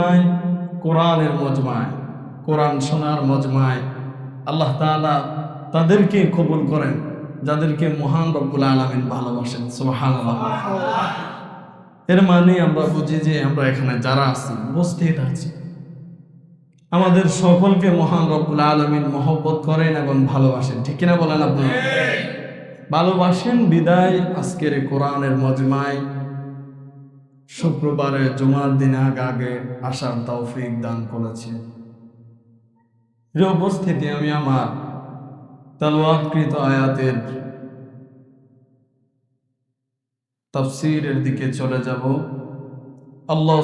মজমায় কোরআনের মজমায় কোরআন শোনার মজমায় আল্লাহ তাআলা তাদেরকে কবুল করেন যাদেরকে মহান রব্বুল আলমিন ভালোবাসেন। সুবহান এর মানে আমরা বুঝি যে আমরা এখানে যারা আছি উপস্থিত আছি আমাদের সকলকে মহান রব্বুল আলমিন মহব্বত করেন এবং ভালোবাসেন। ঠিক কিনা বলেন আপনি? ভালোবাসেন বিদায় আজকের কোরআনের মজমায়। শুক্রবারে জুমার দিন আগে আগে আসার তৌফিক দান করেছে। যে উপস্থিতি, আমি আমার তালওয়াতকৃত আয়াতের তাফসীরের দিকে চলে যাব। আল্লাহ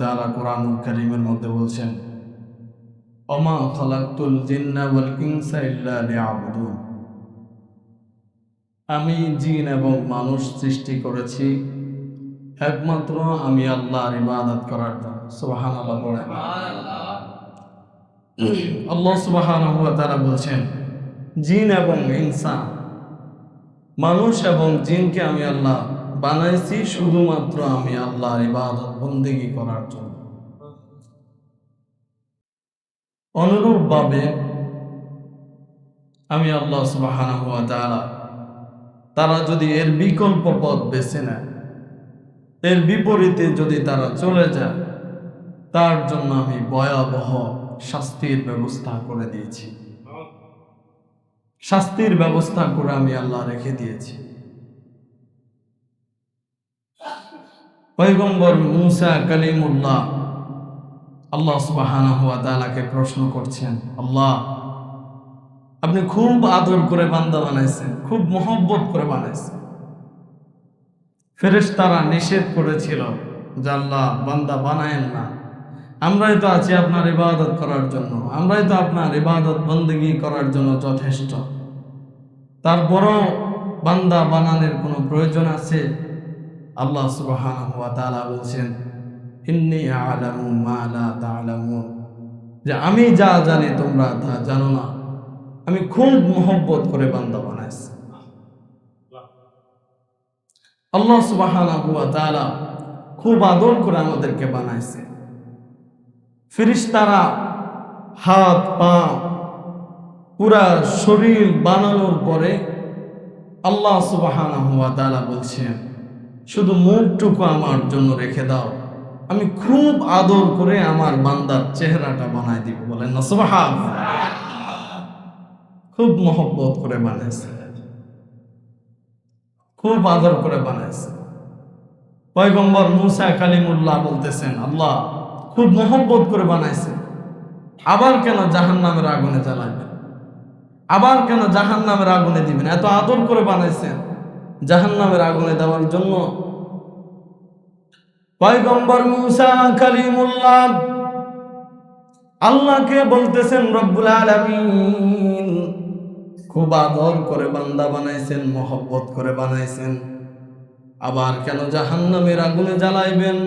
তাআলা কোরআনুল কারীমের মধ্যে বলছেন অমা খালাকতুল জিন্না আমি জিন এবং মানুষ সৃষ্টি করেছি। একমাত্র আমি আল্লাহর ইবাদত করার জন্য বলেন। আল্লাহ তাআলা বলছেন জিন এবং ইনসান মানুষ এবং জিনকে আমি আল্লাহ বানাইছি শুধুমাত্র আমি আল্লাহর ইবাদত বন্দেগি করার জন্য। অনুরূপভাবে আমি আল্লাহ তাআলা তারা যদি এর বিকল্প পথ বেছে নেয় এর বিপরীতে যদি তারা চলে যায়, তার জন্য আমি ভয়াবহ শাস্তির ব্যবস্থা করে দিয়েছি। শাস্তির ব্যবস্থা করে আমি আল্লাহ রেখে দিয়েছি। পয়গম্বর মুসা কালিমুল্লাহ আল্লাহ সুবহানাহু প্রশ্ন করছেন, আল্লাহ, আপনি খুব আদর করে বান্দা বানাইছেন, খুব মহব্বত করে বানাইছেন। ফেরেশতারা নিষেধ করেছিল যে আল্লাহ বান্দা বানায়েন না। আমরাই তো আছি আপনার ইবাদত করার জন্য। আমরাই তো আপনার ইবাদত বন্দেগি করার জন্য যথেষ্ট। তারপরও বান্দা বানানোর কোনো প্রয়োজন আছে? আল্লাহ তাআলা বলছেন, ইন্নী আ'লামু মা লা যে আমি যা জানি তোমরা তা জানো না। আমি খুব মোহব্বত করে বান্দা বানাইছি। আল্লাহ তাআলা খুব আদর করে আমাদেরকে বানাইছে। ফিরিস্তারা হাত, পা পুরা শরীর বানানোর পরে আল্লাহ তাআলা বলছেন শুধু মুখটুকু আমার জন্য রেখে দাও। আমি খুব আদর করে আমার বান্দার চেহারাটা বানাই দিব। বলেন না সুবহান খুব মহব্বত করে বানাইছে। খুব আদর করে বানাইছে। পয়গম্বর মুসা কালিমুল্লাহ বলতেছেন, আল্লাহ, খুব মহব্বত করে বানাইছে। আবার কেন জাহান নামের আগুনে জ্বালাবেন আবার কেন জাহান নামের আগুনে দিবেন? এত আদর করে বানাইছেন জাহান নামের আগুনে দেওয়ার জন্য। পয়গম্বর মুসা কালিমুল্লাহ আল্লাহকে বলতেছেন, রব্বুল আলামিন খুব আদর করে বান্দা বানাইছেন, মহব্বত করে বানাইছেন। আবার কেন জাহান্নামের আগুনে জ্বালাইবেন?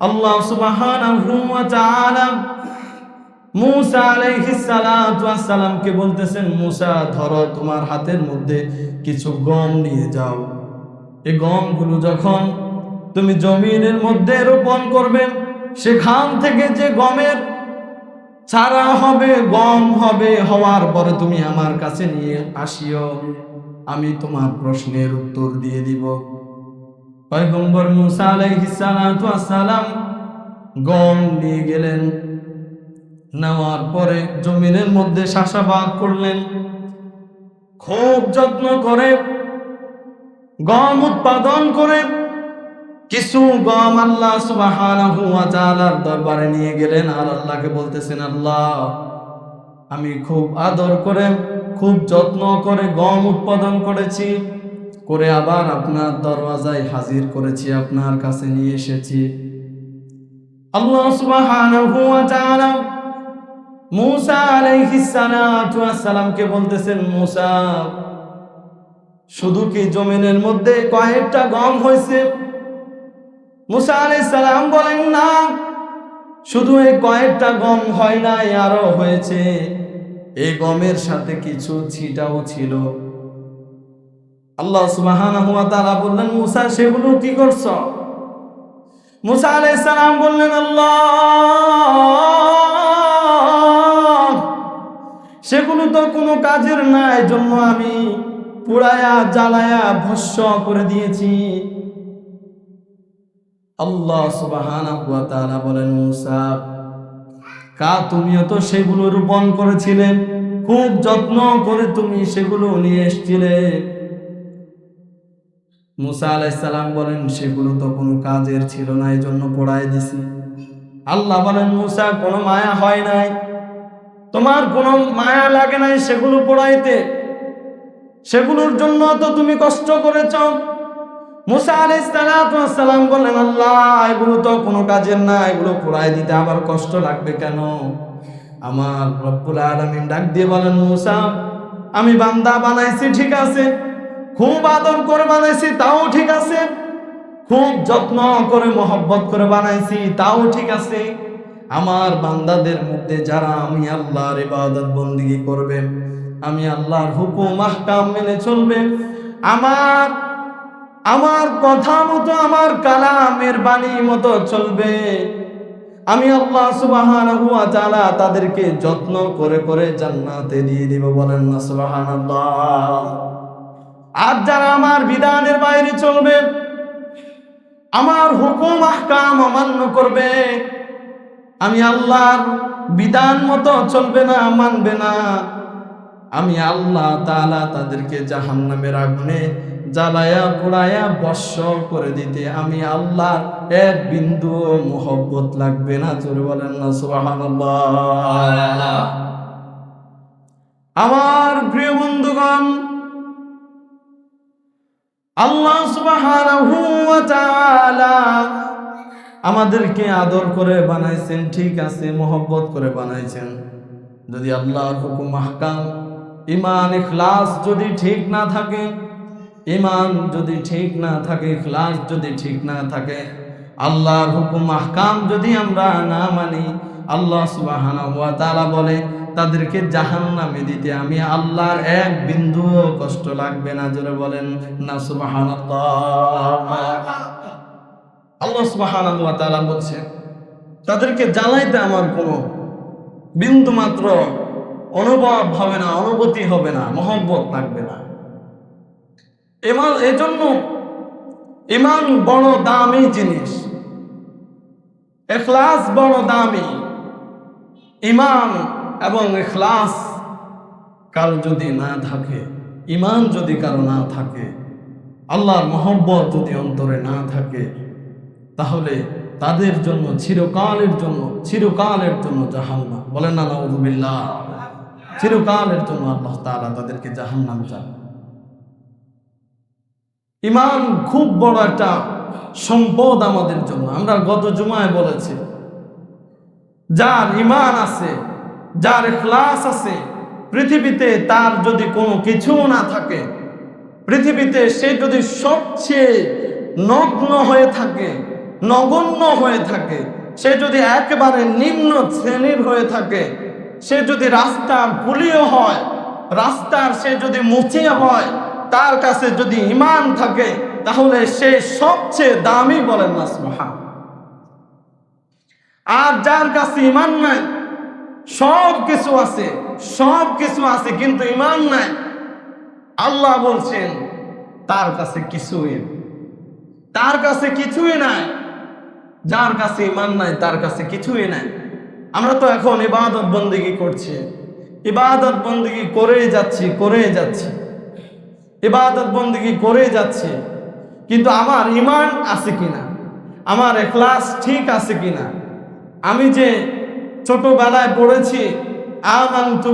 আল্লাহ সুবহানাহু ওয়া তাআলা মুসা আলাইহিস সালাতু ওয়াস সালামকে বলতেছেন, মুসা, ধরো তোমার হাতের মধ্যে কিছু গম নিয়ে যাও। এই গমগুলো যখন তুমি জমিনের মধ্যে রোপণ করবে, সেখান থেকে যে গমের চারা হবে, গম হবে, হওয়ার পরে তুমি আমার কাছে নিয়ে আসিও। আমি তোমার প্রশ্নের উত্তর দিয়ে দিব। পয়গম্বর মুসা আলাইহিস সালাতু ওয়াস সালাম গম নিয়ে গেলেন। নেওয়ার পরে জমিনের মধ্যে চাষাবাদ করলেন। খুব যত্ন করে গম উৎপাদন করে কিছু গম আল্লাহ সুবহানাহু দরবারে নিয়ে গেলেন আর আল্লাহকে বলতেছেন, আল্লাহ, আমি খুব আদর করে, খুব যত্ন করে গম উৎপাদন করেছি, করে আবার আপনার দরওয়াজায় হাজির করেছি, আপনার কাছে নিয়ে এসেছি। আল্লাহ সুবহানাহু সালামকে বলতেছেন, মুসা, শুধু কি জমিনের মধ্যে কয়েকটা গম হয়েছে? মুসা সালাম বলেন, না, শুধু এই কয়েকটা গম হয় নাই, আরও হয়েছে। এই গমের সাথে কিছু ছিটাও ছিল। আল্লাহ সুবহানাহু ওয়া বললেন, মুসা, সেগুলো কি করছ? মুসা সালাম বললেন, আল্লাহ, সেগুলো তো কোনো কাজের না জন্য আমি পুড়ায়া, জ্বালায়া, ভস্য করে দিয়েছি। আল্লাহ তাআলা বলেন, মুসা, কা তুমিও তো সেগুলো রোপণ করেছিলে, খুব যত্ন করে তুমি সেগুলো নিয়ে এসেছিলে। মুসা আলাইসালাম বলেন, সেগুলো তো কোনো কাজের ছিল না এই জন্য পড়াই দিছি। আল্লাহ বলেন, মুসা, কোনো মায়া হয় নাই। তোমার কোনো মায়া লাগে নাই সেগুলো পড়াইতে। সেগুলোর জন্য তো তুমি কষ্ট করেছ। মুসা আলাইসালাম বললেন, আল্লাহ, এগুলো তো কোনো কাজের না, এগুলো পড়াই দিতে আবার কষ্ট লাগবে কেন? আমার রব্বুল আলামিন ডাক দিয়ে বলেন, মুসা, আমি বান্দা বানাইছি, ঠিক আছে। খুব আদর করে বানাইছি, তাও ঠিক আছে। খুব যত্ন করে, মহব্বত করে বানাইছি, তাও ঠিক আছে। আমার বান্দাদের মধ্যে যারা আমি আল্লাহর ইবাদত বন্দিগি করবে আমি আল্লাহর হুকুম, আহকাম মেনে চলবে আমার আমার কথা মতো, আমার কালামের বাণী মতো চলবে। আমি আল্লাহ সুবহানাহু তাদেরকে যত্ন করে করে জান্নাতে দিয়ে দিব বলেন না সুবহানাল্লাহ। আর যারা আমার বিধানের বাইরে চলবে, আমার হুকুম, আহকাম অমান্য করবে, আমি আল্লাহর বিধান মতো চলবে না, মানবে না। আমি আল্লাহ তাআলা তাদেরকে জাহান্নামের আগুনে জ্বালায়া পোড়ায়া বর্ষ করে দিতে আমি আল্লাহ এক বিন্দু মোহব্বত লাগবে না। চলে বলেন না, সুবহানাল্লাহ। আমার প্রিয় বন্ধুগণ, আল্লাহ সুবহানাহু আমাদেরকে আদর করে বানাইছেন, ঠিক আছে, মোহব্বত করে বানাইছেন। যদি আল্লাহর হুকুম আহকাম ইমান, ইখলাস যদি ঠিক না থাকে, ইমান যদি ঠিক না থাকে, ইখলাস যদি ঠিক না থাকে, আল্লাহর হুকুম, আহকাম যদি আমরা না মানি, আল্লাহ ওয়া তাআলা বলে, তাদেরকে জাহান্নামে দিতে আমি আল্লাহর এক বিন্দু কষ্ট লাগবে না, জোরে বলেন না সুবহানাল্লাহ। আল্লাহ তাআলা বলছে, তাদেরকে জ্বালাইতে আমার কোনো বিন্দু মাত্র অনুভব হবে না, অনুভূতি হবে না, মহব্বত থাকবে না। এমান এজন্য ইমান বড় দামি জিনিস। এখলাস বড় দামি। ইমান এবং এখলাস কারও যদি না থাকে, ইমান যদি কারও না থাকে, আল্লাহর মহব্বত যদি অন্তরে না থাকে, তাহলে তাদের জন্য চিরকালের জন্য চিরকালের জন্য জাহান্নাম। বলেন না নবুবিল্লাহ চিরকালের জন্য আল্লাহ তাআলা তাদেরকে জাহান্নাম চান। ইমান খুব বড় একটা সম্পদ আমাদের জন্য। আমরা গত জুমায় বলেছি, যার ইমান আছে, যার ক্লাস আছে, পৃথিবীতে তার যদি কোনো কিছু না থাকে, পৃথিবীতে সে যদি সবচেয়ে নগ্ন হয়ে থাকে, নগণ্য হয়ে থাকে, সে যদি একেবারে নিম্ন শ্রেণির হয়ে থাকে সে যদি রাস্তার পুলিও হয়, রাস্তার সে যদি মুচিয়ে হয়, তার কাছে যদি ইমান থাকে, তাহলে সে সবচেয়ে দামি বলেন না আর যার কাছে ইমান নাই সব কিছু আছে সব কিছু আছে, কিন্তু ইমান নাই, আল্লাহ বলছেন, তার কাছে কিছুই। তার কাছে কিছুই নাই, যার কাছে ইমান নাই, তার কাছে কিছুই নাই আমরা তো এখন ইবাদত বন্দিগি করছি। ইবাদত বন্দিগি করেই যাচ্ছি করেই যাচ্ছি। ইবাদত বন্দিগি করে যাচ্ছে। কিন্তু আমার ইমান আছে কিনা? আমার এখলাস ঠিক আছে কিনা? আমি যে ছোটবেলায় পড়েছি, আমানতু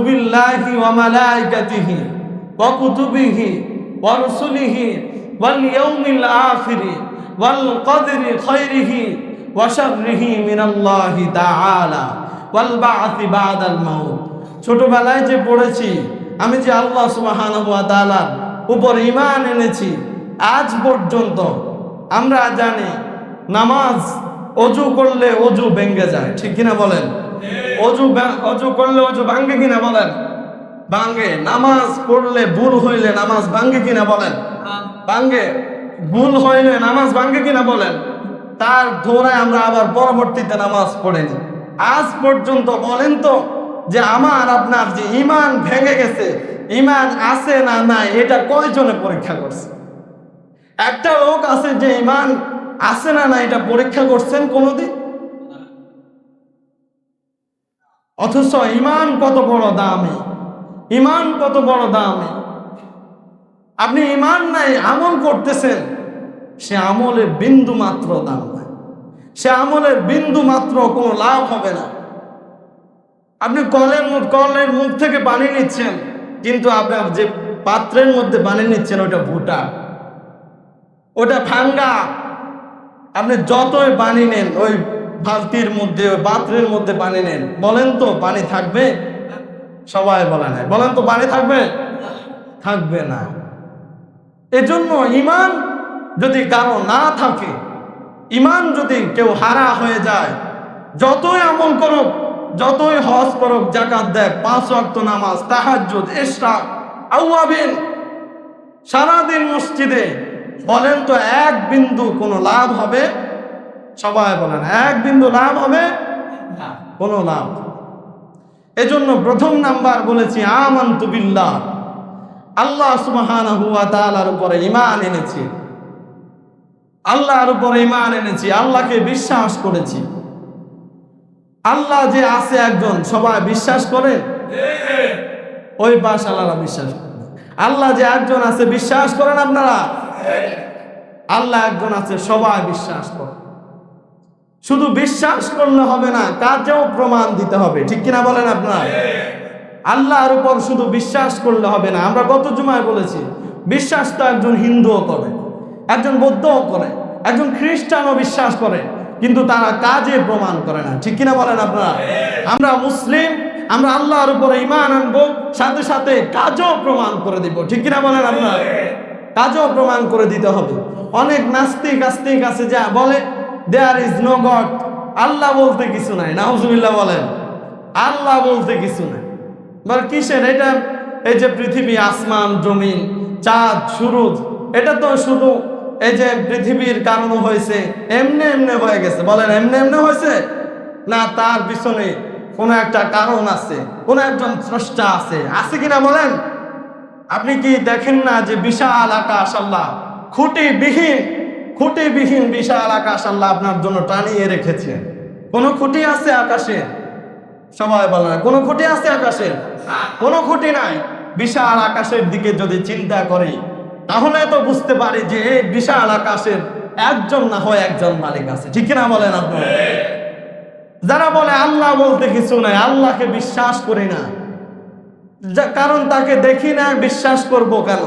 ওয়া শাররিহি মিনাল্লাহি তাআলা ওয়াল বা'থি বাদাল মাউত। ছোটবেলায় যে পড়েছি আমি যে আল্লাহ সুবহানাহু ওয়া তাআলার উপর ইমান এনেছি আজ পর্যন্ত আমরা জানি নামাজ অজু করলে অজু ভেঙ্গে যায় ঠিক কিনা বলেন? অজু অজু করলে অজু ভাঙ্গে কিনা বলেন? ভাঙ্গে নামাজ পড়লে ভুল হইলে নামাজ ভাঙ্গে কিনা বলেন? ভাঙ্গে ভুল হইলে নামাজ ভাঙ্গে কিনা বলেন? তার ধোরায় আমরা আবার পরবর্তীতে নামাজ পড়েনি। আজ পর্যন্ত বলেন তো যে আমার আপনার যে ইমান ভেঙে গেছে ইমান আছে না নাই, এটা কয়জনে পরীক্ষা করছে? একটা লোক আছে যে ইমান আছে না না এটা পরীক্ষা করছেন কোনোদিন? অথচ ইমান কত বড় দামি ইমান কত বড় দামি। আপনি ইমান নাই, আমল করতেছেন। সে আমলে বিন্দু মাত্র দাম নাই। সে আমলের বিন্দু মাত্র কোনো লাভ হবে না। আপনি কলের কলের মুখ থেকে পানি নিচ্ছেন, কিন্তু আপনার যে পাত্রের মধ্যে পানি নিচ্ছেন ওটা ভুটা ওটা ভাঙ্গা আপনি যতই পানি নেন, ওই বালতির মধ্যে, ওই পাত্রের মধ্যে পানি নেন, বলেন তো পানি থাকবে? সবাই বলে না বলেন তো পানি থাকবে? থাকবে না। এজন্য ইমান যদি কারও না থাকে, ইমান যদি কেউ হারা হয়ে যায়, যতই আমল করুক, যতই হজ করুক জাকাত দেয়, পাঁচ ওয়াক্ত নামাজ, তাহাজ্জুদ ইশরা আউয়াবিন, সারাদিন মসজিদে বলেন তো এক বিন্দু কোনো লাভ হবে? সবাই বলেন, এক বিন্দু লাভ হবে? কোনো লাভ এজন্য প্রথম নাম্বার বলেছি, আমান্তু বিল্লাহ। আল্লাহ সুবহানাহু ওয়া তাআলার উপরে ইমান এনেছি। আল্লাহর উপরে ইমান এনেছি, আল্লাহকে বিশ্বাস করেছি। আল্লাহ যে আছে একজন, সবাই বিশ্বাস করে? ওই পাশ আল্লাহরা বিশ্বাস আল্লাহ যে একজন আছে, বিশ্বাস করেন আপনারা? আল্লাহ একজন আছে, সবাই বিশ্বাস করে। শুধু বিশ্বাস করলে হবে না কাজেও প্রমাণ দিতে হবে। ঠিক কিনা বলেন আপনারা? আল্লাহর উপর শুধু বিশ্বাস করলে হবে না। আমরা গত জুমায় বলেছি, বিশ্বাস তো একজন হিন্দুও করে। একজন বৌদ্ধও করে, একজন খ্রিস্টানও বিশ্বাস করে, কিন্তু তারা কাজে প্রমাণ করে না। ঠিক কিনা বলেন আপনারা? আমরা মুসলিম, আমরা আল্লাহর উপরে ইমান আনব, সাথে সাথে কাজও প্রমাণ করে দিব। ঠিক কিনা বলেন আপনারা? কাজও প্রমাণ করে দিতে হবে। অনেক নাস্তিক, আস্তিক আছে যা বলে there is no god Allah বলতে কিছু নাই। নাহজুবিল্লাহ বলেন, আল্লাহ বলতে কিছু নাই। মানে কিসের? এটা এই যে পৃথিবী, আসমান, জমিন, চাঁদ, সুরুজ, এটা তো শুধু এই যে পৃথিবীর কারণ হয়েছে, এমনি এমনি হয়ে গেছে। বলেন, এমনি এমনি হয়েছে? না, তার পিছনে কোনো একটা কারণ আছে, কোনো একজন স্রষ্টা আছে। আছে কিনা বলেন? আপনি কি দেখেন না যে বিশাল আকাশ আল্লাহ? খুঁটি বিহীন খুঁটি বিহীন বিশাল আকাশ আল্লাহ আপনার জন্য টানিয়ে রেখেছে। কোনো খুঁটি আছে আকাশে? সবাই বলে না কোনো খুঁটি আছে আকাশে? কোনো খুঁটি নাই। বিশাল আকাশের দিকে যদি চিন্তা করি তাহলে তো বুঝতে পারি যে এই বিশাল আকাশের একজন না হয় একজন মালিক আছে। ঠিক না বলেন আপনি? যারা বলে আল্লাহ বলতে কিছু নাই আল্লাহকে বিশ্বাস করি না। কারণ তাকে দেখি না বিশ্বাস করব কেন?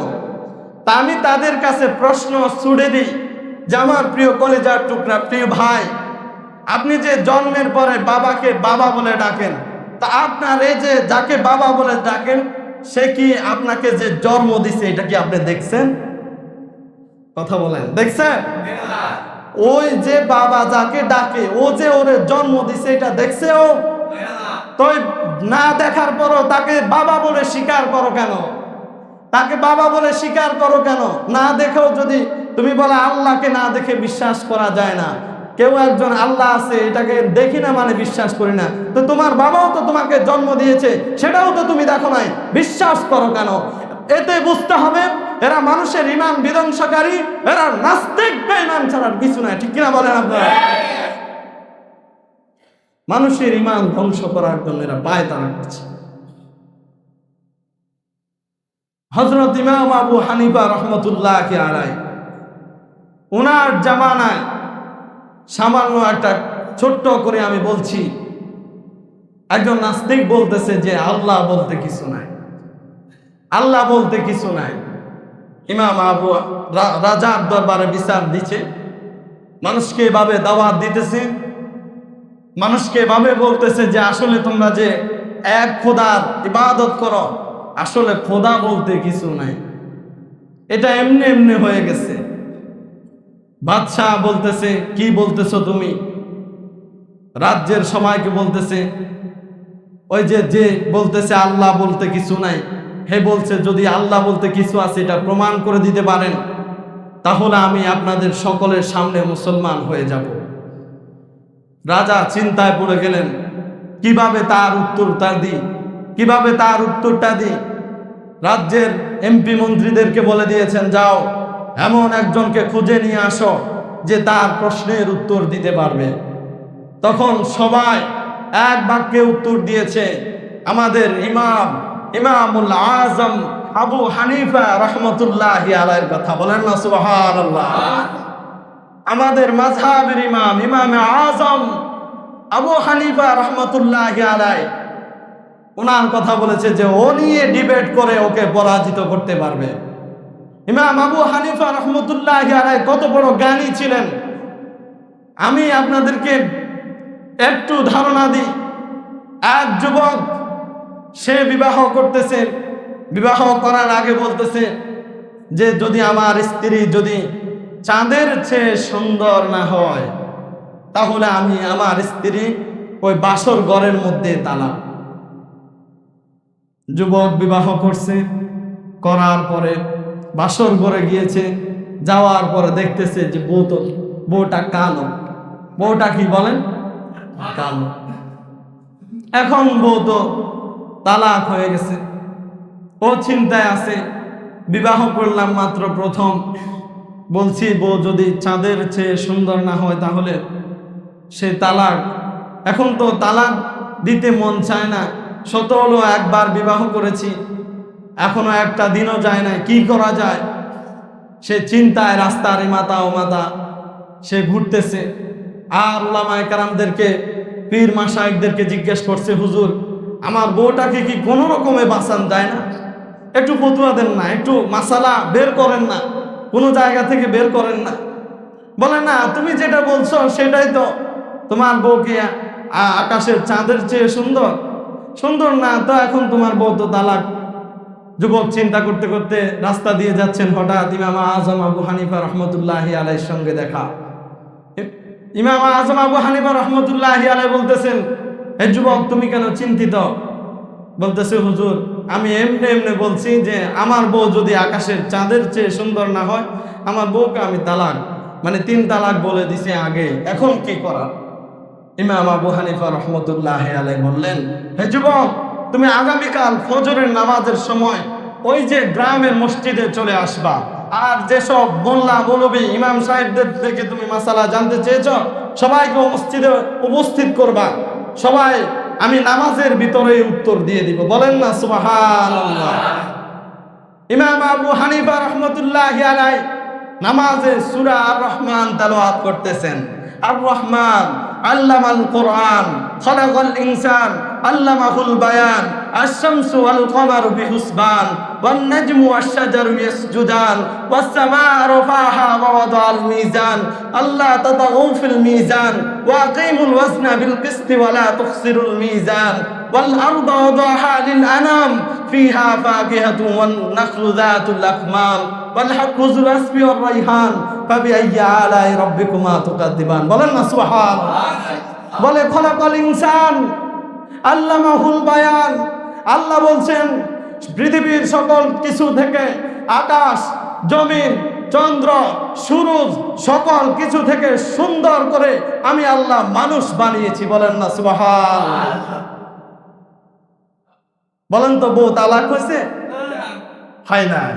তা আমি তাদের কাছে প্রশ্ন ছুড়ে দিই। যে আমার প্রিয় কলেজার টুকরা প্রিয় ভাই আপনি যে জন্মের পরে বাবাকে বাবা বলে ডাকেন তা আপনার এই যে যাকে বাবা বলে ডাকেন সে কি আপনাকে যে জন্ম দিছে, এটা কি আপনি দেখছেন? কথা বলেন। দেখছেন? ওই যে বাবা যাকে ডাকে, ও যে ওরে জন্ম দিছে, এটা দেখছে ও? তো না দেখার পরও তাকে বাবা বলে স্বীকার করো কেন? তাকে বাবা বলে স্বীকার করো কেন? না দেখেও যদি তুমি বলে আল্লাহকে না দেখে বিশ্বাস করা যায় না কেউ একজন আল্লাহ আছে, এটাকে দেখি না মানে বিশ্বাস করি না। তো তোমার বাবাও তো তোমাকে জন্ম দিয়েছে, সেটাও তো তুমি দেখো নাই। বিশ্বাস করো কেন? এতে বুঝতে হবে, এরা মানুষের ইমান বিধ্বংসকারী, এরা নাস্তিক বেঈমান ছাড়ার কিছু নাই। ঠিক কিনা বলেন আপনারা? মানুষের ইমান ধ্বংস করার জন্য এরা পায় তারা করছে। হজরত ইমাম আবু হানিফা রহমতুল্লাহ কে আড়াই ওনার জামানায় সামান্য একটা ছোট্ট করে আমি বলছি, একজন নাস্তিক বলতেছে যে আল্লাহ বলতে কিছু নাই। আল্লাহ বলতে কিছু নাই। ইমাম আবু রাজার দরবারে বিচার দিচ্ছে মানুষকে এভাবে দাওয়াত দিতেছে। মানুষকে এভাবে বলতেছে যে আসলে তোমরা যে এক খোদার ইবাদত করো, আসলে খোদা বলতে কিছু নাই। এটা এমনি এমনি হয়ে গেছে। বাদশাহ বলতেছে, কি বলতেছো তুমি? রাজ্যের সবাইকে বলতেছে, ওই যে যে বলতেছে আল্লাহ বলতে কিছু নাই, হে বলছে যদি আল্লাহ বলতে কিছু আছে, এটা প্রমাণ করে দিতে পারেন, তাহলে আমি আপনাদের সকলের সামনে মুসলমান হয়ে যাব। রাজা চিন্তায় পড়ে গেলেন, কীভাবে তার উত্তরটা দিই? কীভাবে তার উত্তরটা দিই? রাজ্যের এমপি মন্ত্রীদেরকে বলে দিয়েছেন, যাও এমন একজনকে খুঁজে নিয়ে আসো যে তার প্রশ্নের উত্তর দিতে পারবে। তখন সবাই এক বাক্যে উত্তর দিয়েছে, আমাদের ইমাম, ইমামুল আজম আবু হানিফা রহমতুল্লাহ আলাইয়ের কথা। বলেন না, সুবহানাল্লাহ। আমাদের মাঝহাবের ইমাম ইমাম আজম আবু হানিফা রহমতুল্লাহ আলাই ওনার কথা বলেছে যে ও নিয়ে ডিবেট করে ওকে পরাজিত করতে পারবে। ইমাম আবু হানিফা রহমতুল্লাহ আলাই কত বড় জ্ঞানী ছিলেন। আমি আপনাদেরকে একটু ধারণা দিই। এক যুবক, সে বিবাহ করতেছে। বিবাহ করার আগে বলতেছে যে, যদি আমার স্ত্রী যদি চাঁদের চেয়ে সুন্দর না হয়, তাহলে আমি আমার স্ত্রী ওই বাসর ঘরের মধ্যে তালা যুবক বিবাহ করছে। করার পরে বাসর ঘরে গিয়েছে, যাওয়ার পরে দেখতেছে যে বউ তো, বউটা কালো। বউটা কি বলেন? কালো। এখন বউ তো তালাক হয়ে গেছে। ও চিন্তায় আছে, বিবাহ করলাম মাত্র প্রথম। বলছি, বউ যদি চাঁদের চেয়ে সুন্দর না হয় তাহলে সে তালাক। এখন তো তালাক দিতে মন চায় না। শত হলো একবার বিবাহ করেছি এখনও একটা দিনও যায় না কি করা যায়? সে চিন্তায় রাস্তার মাথা ও মাথা সে ঘুরতেছে। আর ওলামায় কারামদেরকে পীর মাসায়কদেরকে জিজ্ঞেস করছে, হুজুর, আমার বউটাকে কি কোনো রকমে বাঁচান যায় না? একটু ফতুয়া দেন না, একটু মাসালা বের করেন না, কোনো জায়গা থেকে বের করেন না। বলে, না, তুমি যেটা বলছো সেটাই তো। তোমার বউকে আ- আকাশের চাঁদের চেয়ে সুন্দর? সুন্দর না, তো এখন তোমার বউ তো তালাক যুবক চিন্তা করতে করতে রাস্তা দিয়ে যাচ্ছেন, হঠাৎ ইমাম আজম আবু হানিফা রহমতুল্লাহ আলাইর সঙ্গে দেখা। ইমাম আজম আবু হানিফা রহমতুল্লাহ আলাই বলতেছেন, হে যুবক, তুমি কেন চিন্তিত? বলতেছে, হুজুর, আমি এমনি এমনি বলছি যে, আমার বউ যদি আকাশের চাঁদের চেয়ে সুন্দর না হয়, আমার বউকে আমি তালাক মানে তিন তালাক বলে দিছে আগে, এখন কি করা ইমাম আবু হানিফা রহমতুল্লাহ আলাই বললেন, হে যুবক তুমি আগামীকাল ফজরের নামাজের সময় ওই যে গ্রামের মসজিদে চলে আসবা। আর যেসব মোল্লা, মৌলবী, ইমাম সাহেবদের থেকে তুমি মাসালা জানতে চেয়েছ, সবাইকে মসজিদে উপস্থিত করবা। সবাই, আমি নামাজের ভিতরে উত্তর দিয়ে দিব। বলেন না সুবাহান ইমাম আবু হানিফা রহমতুল্লাহ নামাজে সুরা আর রহমান তালোয়াত করতেছেন। আর রহমান আল্লামাল কোরআন, খলাকল ইনসান, আল্লামাহুল বায়ান আশামসু ওয়াল কমারু বিহুসবান, ওয়ান নাজমু ওয়াশ-শাজারু ইয়াসজুদান ওয়াস-সামাআ রাফাহা ওয়া ওয়াদা'আল মিজান আল্লাহ তাতাগাউ ফিল মিজান, ওয়া আকিমুল ওয়াজনা বিল কিসতি ওয়া লা তুখসিরুল মিজান। والأرض وضعها للأنام فيها فاكهة والنخل ذات الأكمام والحق ذو الأسف والريحان فبأي آلاء ربكما تكذبان بلنا سبحان বলে খলাকল ইনসান আল্লামাহুল বায়ান আল্লাহ বলছেন পৃথিবীর সকল কিছু থেকে আকাশ জমিন চন্দ্র সূরজ সকল কিছু থেকে সুন্দর করে আমি আল্লাহ মানুষ বানিয়েছি বলেন না সুবহান বলেন তো বউ, তালাক হয়েছে? হয় নাই।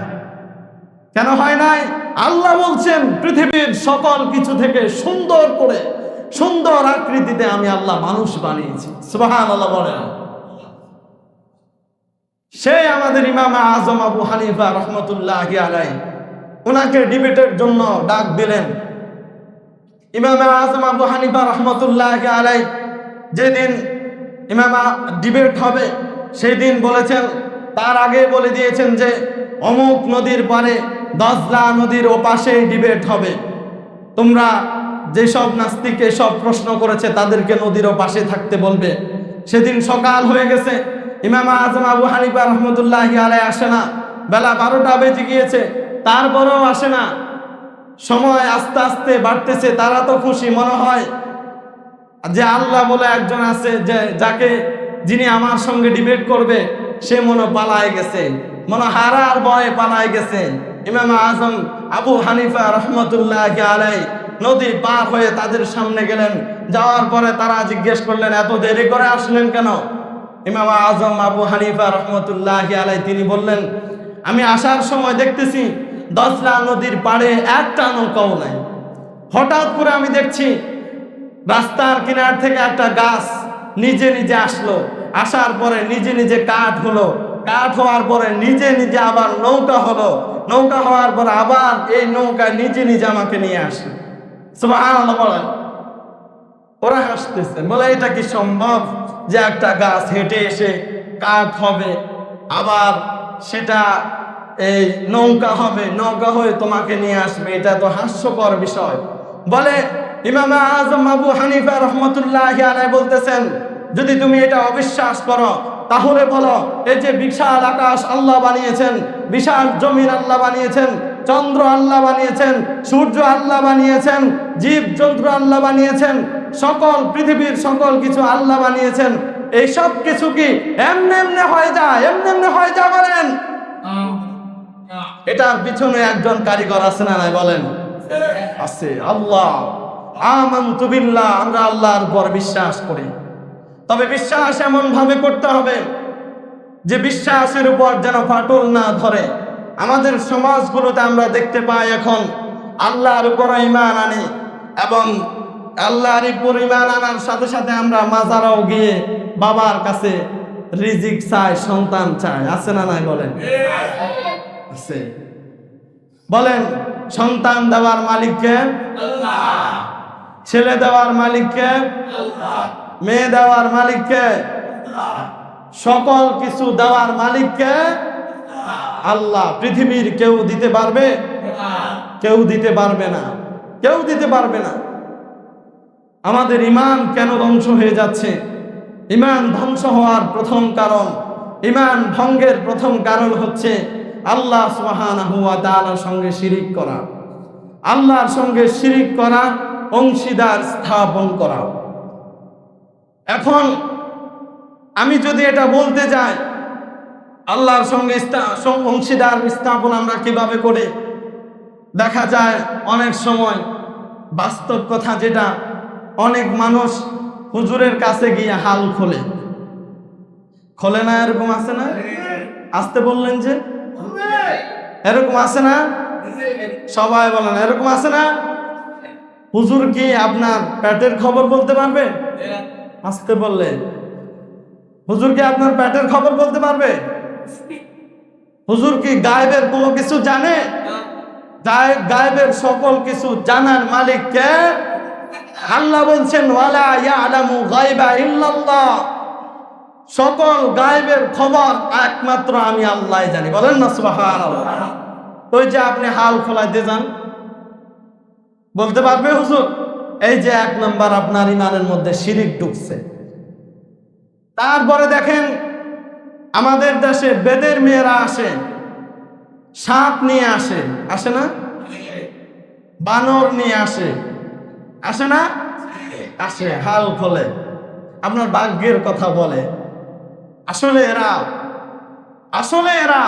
কেন হয় নাই? আল্লাহ বলছেন, পৃথিবীর সকল কিছু থেকে সুন্দর করে, সুন্দর আকৃতিতে আমি আল্লাহ মানুষ বানিয়েছি। সুবাহান আল্লাহ বলেন। সে আমাদের ইমাম আজম আবু হানিফা রহমতুল্লাহ আলাই ওনাকে ডিবেটের জন্য ডাক দিলেন। ইমাম আজম আবু হানিফা রহমতুল্লাহ আলাই, যেদিন ইমামা ডিবেট হবে সেই দিন বলেছেন, তার আগে বলে দিয়েছেন যে, অমুক নদীর পারে দজলা নদীর ওপাশে ডিবেট হবে। তোমরা যেসব নাস্তিক এসব প্রশ্ন করেছে, তাদেরকে নদীর পাশে থাকতে বলবে। সেদিন সকাল হয়ে গেছে, ইমাম আজম আবু হানিফা রহমতুল্লাহ আলাই আসে না। বেলা বারোটা বেজে গিয়েছে, তারপরেও আসে না। সময় আস্তে আস্তে বাড়তেছে, তারা তো খুশি, মনে হয় যে আল্লাহ বলে একজন আছে যে, যাকে যিনি আমার সঙ্গে ডিবেট করবে, সে মনে পালায় গেছে। মনে হারার ভয়ে পালায় গেছে। ইমাম আজম আবু হানিফা রহমতুল্লাহ আলাই নদী পার হয়ে তাদের সামনে গেলেন। যাওয়ার পরে তারা জিজ্ঞেস করলেন, এত দেরি করে আসলেন কেন? ইমাম আজম আবু হানিফা রহমতুল্লাহ আলাই তিনি বললেন, আমি আসার সময় দেখতেছি দশলা নদীর পাড়ে একটা নৌকাও নাই। হঠাৎ করে আমি দেখছি রাস্তার কিনার থেকে একটা গাছ নিজে নিজে আসলো। আসার পরে নিজে নিজে কাঠ হলো। কাঠ হওয়ার পরে নিজে নিজে আবার নৌকা হলো। নৌকা হওয়ার পরে আবার এই নৌকা নিজে নিজে আমাকে নিয়ে আসে বলেন। ওরা হাসতেছে। বলে, এটা কি সম্ভব যে একটা গাছ হেঁটে এসে কাঠ হবে, আবার সেটা এই নৌকা হবে, নৌকা হয়ে তোমাকে নিয়ে আসবে? এটা তো হাস্যকর বিষয়। বলে ইমাম আজম আবু হানিফা রহমতুল্লাহ আলাই বলতেছেন যদি তুমি এটা অবিশ্বাস করো তাহলে বলো এই যে বিশাল আকাশ আল্লাহ বানিয়েছেন বিশাল জমিন আল্লাহ বানিয়েছেন চন্দ্র আল্লাহ বানিয়েছেন সূর্য আল্লাহ বানিয়েছেন জীব জন্তু আল্লাহ বানিয়েছেন সকল পৃথিবীর সকল কিছু আল্লাহ বানিয়েছেন এই সব কিছু কি এমনি এমনি হয়ে যায় এমনি এমনি হয়ে যা বলেন? এটার পিছনে একজন কারিগর আছে না নাই বলেন? আছে আল্লাহ। আমরা আল্লাহর উপর বিশ্বাস করি। তবে বিশ্বাস এমন ভাবে করতে হবে যে বিশ্বাসের উপর যেন ফাটল না ধরে। আমাদের সমাজগুলোতে আমরা দেখতে পাই এখন, আল্লাহর উপর ইমান আনি এবং আল্লাহর উপর ইমান আনার সাথে সাথে আমরা মাজারাও গিয়ে বাবার কাছে রিজিক চাই, সন্তান চাই। আছে না নাই বলেন? বলেন, সন্তান দেওয়ার মালিককে ছেলে দেওয়ার মালিককে? মেয়ে দেওয়ার মালিককে? সকল কিছু দেওয়ার মালিককে? আল্লাহ, পৃথিবীর কেউ দিতে পারবে? কেউ দিতে পারবে না। কেউ দিতে পারবে না। আমাদের ইমান কেন ধ্বংস হয়ে যাচ্ছে? ইমান ধ্বংস হওয়ার প্রথম কারণ, ইমান ভঙ্গের প্রথম কারণ হচ্ছে আল্লাহ তাআলার সঙ্গে শিরিক করা। আল্লাহর সঙ্গে শিরিক করা অংশীদার স্থাপন করা এখন আমি যদি এটা বলতে যাই আল্লাহর সঙ্গে অংশীদার স্থাপন আমরা কীভাবে করে? দেখা যায় অনেক সময় বাস্তব কথা যেটা অনেক মানুষ হুজুরের কাছে গিয়ে হাল খোলে। খোলে না এরকম আছে না? আসতে বললেন যে? এরকম আছে না? সবাই বলেন এরকম আছে না? হুজুর কি আপনার পেটের খবর বলতে পারবে? আসতে বললে। হুজুর কি আপনার পেটের খবর বলতে পারবে? হুজুর কি গায়েবের কোনো কিছু জানে? গায়ে- গায়েবের সকল কিছু জানার মালিক কে? আল্লাহ বলছেন, ওয়ালা ইয়ালামু গায়বা ইল্লাল্লাহ সকল গায়েবের খবর একমাত্র আমি আল্লাহ জানি। বলেন না, সুবহানাল্লাহ। ওই যে আপনি হাল খোলাইতে যান। বলতে পারবে হুজুর? এই যে এক নাম্বার আপনার ইমানের মধ্যে শিরিক ঢুকছে। তারপরে দেখেন আমাদের দেশে বেদের মেয়েরা আসে, সাপ নিয়ে আসে আসে না? বানর নিয়ে আসে আসে না? আসে, হাল ফলে আপনার ভাগ্যের কথা বলে। আসলে এরা আসলে এরা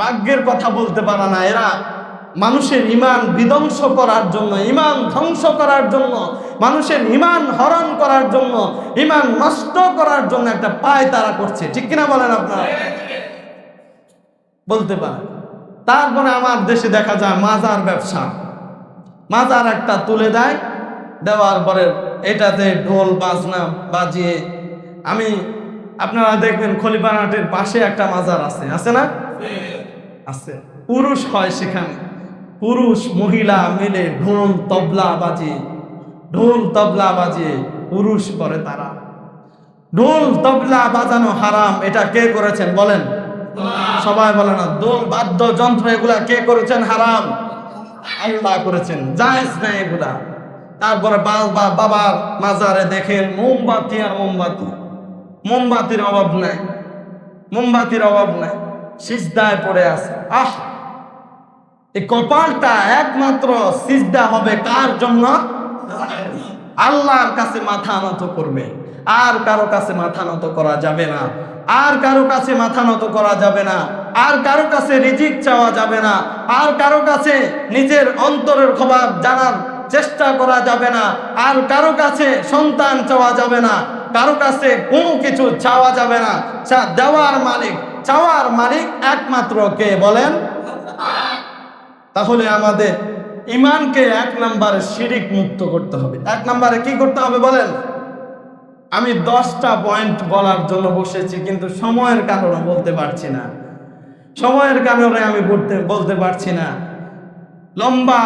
ভাগ্যের কথা বলতে পারে না। এরা মানুষের ইমান বিধ্বংস করার জন্য ইমান ধ্বংস করার জন্য মানুষের ইমান হরণ করার জন্য ইমান নষ্ট করার জন্য একটা পায় তারা করছে। ঠিক কিনা বলেন আপনারা? বলতে পারেন। তারপরে আমার দেশে দেখা যায় মাজার ব্যবসা। মাজার একটা তুলে দেয় দেওয়ার পরে এটাতে ঢোল বাজনা বাজিয়ে আমি আপনারা দেখবেন খলিপানাটের পাশে একটা মাজার আছে। আছে না? আছে। পুরুষ হয় সেখানে। পুরুষ মহিলা মিলে ঢোল তবলা বাজিয়ে ঢোল তবলা বাজিয়ে পুরুষ করে তারা। ঢোল তবলা বাজানো হারাম, এটা কে করেছেন বলেন? সবাই বলে না, দোল বাদ্য যন্ত্র এগুলা কে করেছেন হারাম? আল্লাহ করেছেন, জায়েজ না এগুলা। তারপরে বাবার মাজারে দেখেন, মোমবাতি আর মোমবাতি। মোমবাতির অভাব নাই, মোমবাতির অভাব নাই, সিজদায় পড়ে আছে। আহ! এই কপালটা একমাত্র সিজদা হবে কার জন্য? আল্লাহর কাছে মাথা নত করবে। আর কারও কাছে মাথা নত করা যাবে না। আর কারও কাছে মাথা নত করা যাবে না। আর কারও কাছে রিজিক চাওয়া যাবে না। আর কারও কাছে নিজের অন্তরের খবর জানার চেষ্টা করা যাবে না। আর কারও কাছে সন্তান চাওয়া যাবে না। কারও কাছে কোনো কিছু চাওয়া যাবে না। দেওয়ার মালিক, চাওয়ার মালিক একমাত্র কে বলেন? তাহলে আমাদের ইমানকে এক নম্বরে শিরিক মুক্ত করতে হবে। এক নম্বরে কি করতে হবে বলেন? আমি দশটা পয়েন্ট বলার জন্য বসেছি, কিন্তু সময়ের কারণে বলতে পারছি না। সময়ের কারণে আমি বলতে বলতে পারছি না। লম্বা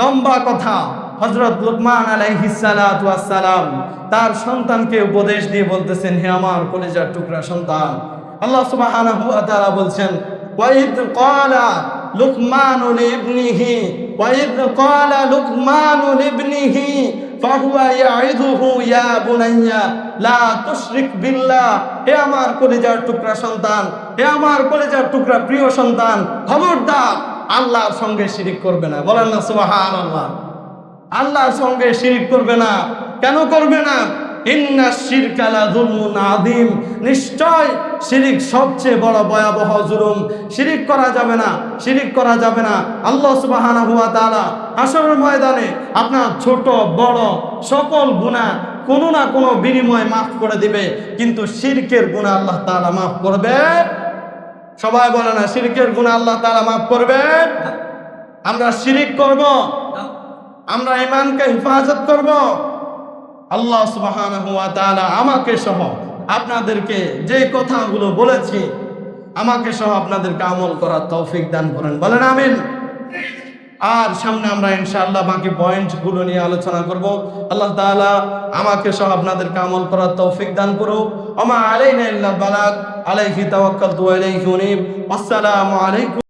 লম্বা কথা হজরত লুকমান আলাইহিসালাম তার সন্তানকে উপদেশ দিয়ে বলতেছেন, হে আমার কলেজার টুকরা সন্তান। আল্লাহ ওয়া বলছেন লুকমান লিবনিহি ওয়াইদ ক্বালা লুকমান লিবনিহি ফাহুয়া ইয়াইদুহু ইয়া বুনাইয়া, লা তুশরিক বিল্লাহ, হে আমার কলেজার টুকরা সন্তান, হে আমার কলেজার টুকরা প্রিয় সন্তান, খবরদার, আল্লাহর সঙ্গে শিরিক করবে না। বলেন না সুবহানাল্লাহ। আল্লাহর সঙ্গে শিরিক করবে না। কেন করবে না? ইন্না শিরকালা যুলমুন আযীম। নিশ্চয় শিরিক সবচেয়ে বড় ভয়াবহ জুলুম। শিরিক করা যাবে না শিরিক করা যাবে না। আল্লাহ সুবহানাহু ওয়া তাআলা হাসরের ময়দানে আপনার ছোট বড় সকল গুনাহ কোনো না কোনো বিনিময়ে মাফ করে দিবে। কিন্তু শিরকের গুনাহ আল্লাহ তাআলা মাফ করবে। সবাই বলে না শিরিকের গুনাহ আল্লাহ তাআলা মাফ করবে? আমরা শিরিক করব। আমরা ইমানকে হেফাজত করব। আল্লাহ সুবহানাহু ওয়া তাআলা আমাকে সহ আপনাদেরকে যে কথাগুলো বলেছি, আমাকে সহ আপনাদেরকে আমল করার তৌফিক দান করেন। বলেন আমিন। আর সামনে আমরা ইনশাআল্লাহ বাকি পয়েন্টগুলো নিয়ে আলোচনা করব। আল্লাহ তাআলা আমাকে সহ আপনাদেরকে আমল করার তৌফিক দান করুক। ওমা আলাইনা ইল্লাল বালাগ, আলাইহি তাওয়াক্কালতু ওয়া ইলাইহি আসসালামু আলাইকুম।